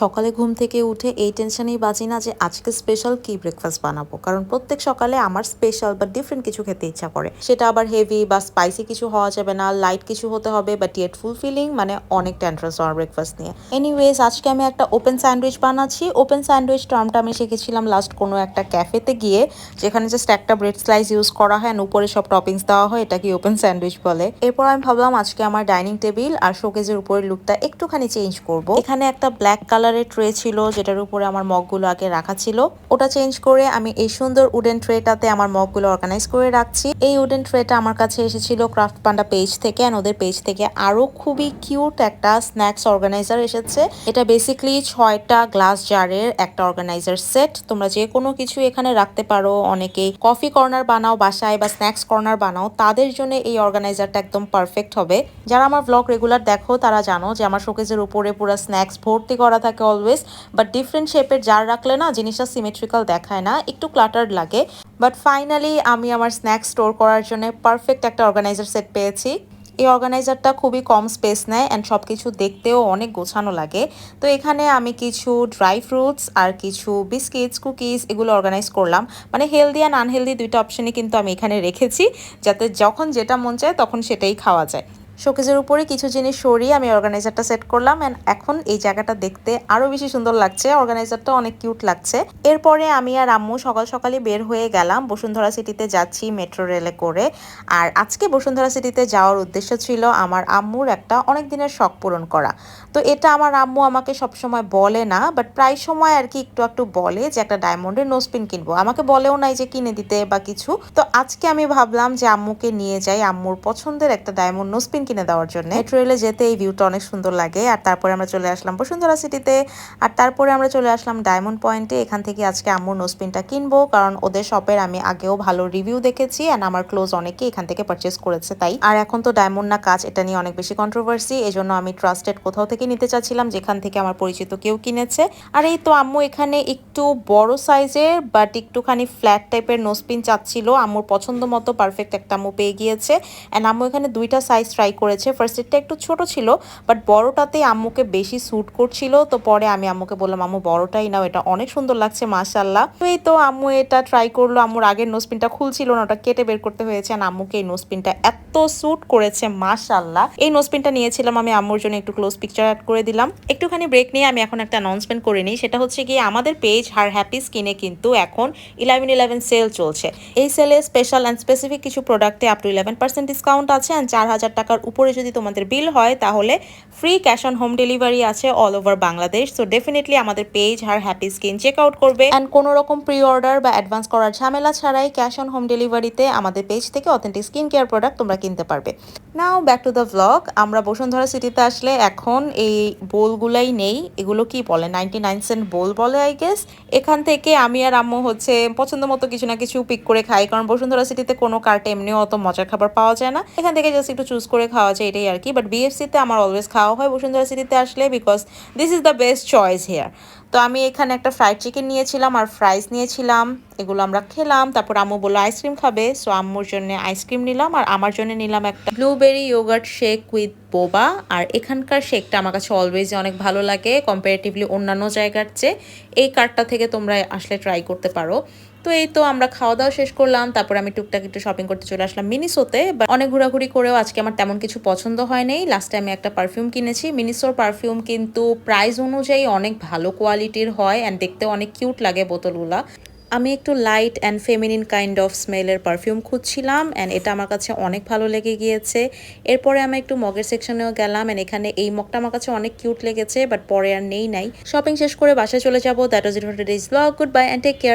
সকালে ঘুম থেকে উঠে এই টেনশনেই বাঁচি না যে আজকে স্পেশাল কি ব্রেকফাস্ট বানাবো। কারণ প্রত্যেক সকালে আমার স্পেশাল বা ডিফারেন্ট কিছু খেতে ইচ্ছা করে। সেটা আবার হেভি বা স্পাইসি কিছু হওয়া যাবে না লাইট কিছু হতে হবে বাট ইয়েট ফুলফিলিং মানে অনেক টেন্ট্রাস আমার ব্রেকফাস্ট নিয়ে। এনিওয়েজ আজকে আমি একটা ওপেন স্যান্ডউইচ বানাচ্ছি। ওপেন স্যান্ডউইচ টার্মটা আমি শিখেছিলাম লাস্ট কোনো একটা ক্যাফেতে গিয়ে, যেখানে জাস্ট একটা ব্রেড স্লাইস ইউজ করা হয় উপরে সব টপিংস দেওয়া হয়, এটাকে ওপেন স্যান্ডউইচ বলে। এরপর আমি ভাবলাম আজকে আমার ডাইনিং টেবিল আর শোকেজের উপরে লুকটা একটুখানি চেঞ্জ করব। এখানে একটা ব্ল্যাক কালারের ট্রে ছিল, যেটার উপরে আমার মগগুলো আগে রাখা ছিল। ওটা চেঞ্জ করে আমি এই সুন্দর উডেন ট্রেটাতে আমার মগগুলো অর্গানাইজ করে রাখছি। এই উডেন ট্রেটা আমার কাছে এসেছিল ক্রাফট পান্ডা পেজ থেকে অ্যান্ড ওদের পেজ থেকে আরও খুবই কিউট একটা স্ন্যাক্স অর্গানাইজার এসেছে। এটা বেসিক্যালি ছয়টা গ্লাস জারের একটা অর্গানাইজার সেট তোমরা যে কোনো কিছু এখানে রাখতে পারো। অনেকেই কফি কর্নার বানাও, বাসায় বা স্ন্যাক্স কর্নার বানাও। তাদের জন্য এই অর্গানাইজারটা একদম পারফেক্ট হবে। যারা আমার ব্লগ রেগুলার দেখো, তারা জানো যে আমার শোকেজের উপরে পুরো স্ন্যাক্স ভর্তি করা অলওয়েজ বাট ডিফারেন্ট শেপের জার রাখলে না জিনিসটা সিমেট্রিক্যাল দেখায় না, একটু ক্লাটার্ড লাগে। বাট ফাইনালি আমি আমার স্ন্যাক্স স্টোর করার জন্য পারফেক্ট একটা অর্গানাইজার সেট পেয়েছি। এই অর্গানাইজারটা খুবই কম স্পেস নেয় অ্যান্ড সব কিছু দেখতেও অনেক গোছানো লাগে। তো এখানে আমি কিছু ড্রাই ফ্রুটস আর কিছু বিস্কিটস কুকিজ এগুলো অর্গানাইজ করলাম। মানে হেলদি অ্যান্ড আনহেলদি দুইটা অপশনই কিন্তু আমি এখানে রেখেছি, যাতে যখন যেটা মন চায় তখন সেটাই খাওয়া যায়। শোকেজের উপরে কিছু জিনিস সরিয়ে আমি অর্গানাইজারটা সেট করলাম অ্যান্ড এখন এই জায়গাটা দেখতে আরও বেশি সুন্দর লাগছে। অর্গানাইজারটা অনেক কিউট লাগছে। এরপরে আমি আর আম্মু সকাল সকালে বের হয়ে গেলাম বসুন্ধরা সিটিতে যাচ্ছি মেট্রো রেলে করে। আর আজকে বসুন্ধরা সিটিতে যাওয়ার উদ্দেশ্য ছিল আমার আম্মুর একটা অনেক দিনের শখ পূরণ করা। তো এটা আমার আম্মু আমাকে সবসময় বলে না বাট প্রায় সময় আর কি একটু একটু বলে যে একটা ডায়মন্ডের নোসপিন কিনবো। আমাকে বলেও নাই যে কিনে দিতে বা কিছু। তো আজকে আমি ভাবলাম যে আম্মুকে নিয়ে যাই। আম্মুর পছন্দের একটা ডায়মন্ড নোসপিন কিনে দেওয়ার জন্য। মেট্রো রেলে যেতে এই ভিউটা অনেক সুন্দর লাগে। আর তারপরে আমরা চলে আসলাম বসুন্ধরা সিটিতে আর তারপরে আমরা চলে আসলাম ডায়মন্ড পয়েন্টে এখান থেকে আজকে আম্মুর নোসপিনটা কিনবো। কারণ ওদের শপের আমি আগেও ভালো রিভিউ দেখেছি। অ্যান্ড আমার ক্লোজ অনেকে এখান থেকে পারচেস করেছে তাই। আর এখন তো ডায়মন্ড না কাজ, এটা নিয়ে অনেক বেশি কন্ট্রোভার্সি এই জন্য আমি ট্রাস্টেড কোথাও থেকে নিতে চাচ্ছিলাম, যেখান থেকে আমার পরিচিত কেউ কিনেছে। আর এই তো আম্মু এখানে একটু বড় সাইজের বাট একটুখানি ফ্ল্যাট টাইপের নোসপিন চাচ্ছিল। আম্মুর পছন্দ মতো পারফেক্ট একটা আম্মু পেয়ে গিয়েছে। অ্যান্ড আম্মু এখানে দুইটা সাইজ ট্রাই করেছে। ফার্স্ট এডটা একটু ছোট ছিল বাট বড়টাতে আম্মুকে বেশি স্যুট করছিল। তো পরে আমি আম্মুকে বললাম, আম্মু, বড়টাই নাও, এটা অনেক সুন্দর লাগছে মাশাল্লাহ তো এই তো আম্মু এটা ট্রাই করল। আম্মুর আগের নোসপিনটা খুলছিল না, ওটা কেটে বের করতে হয়েছে। আর আম্মুকে এই নোসপিনটা এত স্যুট করেছে মাশাল্লাহ এই নোসপিনটা নিয়েছিলাম আমি, আম্মুর জন্য একটু ক্লোজ পিকচার অ্যাড করে দিলাম। একটুখানি ব্রেক নিয়ে আমি এখন একটা অ্যানাউন্সমেন্ট করে নিই। সেটা হচ্ছে কি আমাদের পেজ হার হ্যাপি স্কিনে কিন্তু এখন ইলেভেন ইলেভেন সেল চলছে। এই সেলে স্পেশাল অ্যান্ড স্পেসিফিক কিছু প্রোডাক্টে up to eleven percent discount আছে। অ্যান্ড চার হাজার টাকার উপরে যদি তোমাদের বিল হয়, তাহলে free cash on home delivery আছে all over Bangladesh. So definitely আমাদের page her happy skin check out করবে। অ্যান্ড কোনো রকম প্রি অর্ডার বা অ্যাডভান্স করার ঝামেলা ছাড়াই ক্যাশ অন হোম ডেলিভারিতে আমাদের পেজ থেকে অথেন্টিক স্কিন কেয়ার প্রোডাক্ট তোমরা কিনতে পারবে। Now back to the vlog আমরা বসুন্ধরা সিটিতে আসলে এখন এই বোলগুলাই নেই। এগুলো কি বলে? নাইনটি নাইন সেন্ট বোল বলে আই গেস এখান থেকে আমি আর আম্মু হচ্ছে পছন্দ মতো কিছু না কিছু পিক করে খাই। কারণ বসুন্ধরা সিটিতে কোনো কার্টে এমনিও অত মজার খাবার পাওয়া যায় না। এখান থেকে জাস্ট একটু চুজ করে খাওয়া যায় এটাই আর কি। বাট বিএফসিতে আমার অলওয়েজ খাওয়া হয় বসুন্ধরা সিটিতে আসলে because this is the best choice here তো আমি এখানে একটা ফ্রাইড চিকেন নিয়েছিলাম আর ফ্রাইস নিয়েছিলাম। এগুলো আমরা খেলাম, তারপর আম্মু বলল আইসক্রিম খাবে। সো আম্মুর জন্য আইসক্রিম নিলাম আর আমার জন্য নিলাম একটা ব্লুবেরি ইয়োগার্ট শেক উইথ বোবা আর এখানকার শেকটা আমার কাছে অলওয়েজ অনেক ভালো লাগে কম্পারেটিভলি অন্যান্য জায়গার চেয়ে। এই কার্ডটা থেকে তোমরা আসলে ট্রাই করতে পারো। তো এই তো আমরা খাওয়া দাওয়া শেষ করলাম, তারপর আমি টুকটাক একটু শপিং করতে চলে আসলাম মিনিসোতে বাট অনেক ঘোরাঘুরি করেও আজকে আমার তেমন কিছু পছন্দ হয় নাই লাস্টে আমি একটা পারফিউম কিনেছি। মিনিসোর পারফিউম কিন্তু প্রাইস অনুযায়ী অনেক ভালো কোয়ালিটির হয় অ্যান্ড দেখতে অনেক কিউট লাগে বোতলগুলা। আমি একটু light and feminine kind of স্মেলের perfume খুঁজছিলাম অ্যান্ড এটা আমার কাছে অনেক ভালো লেগে গিয়েছে। এরপরে আমি একটু মগের সেকশনেও গেলাম অ্যান্ড এখানে এই মগটা আমার কাছে অনেক কিউট লেগেছে বাট পরে আর নেই নাই। শপিং শেষ করে বাসায় চলে যাব। That was it for blog good bye and take care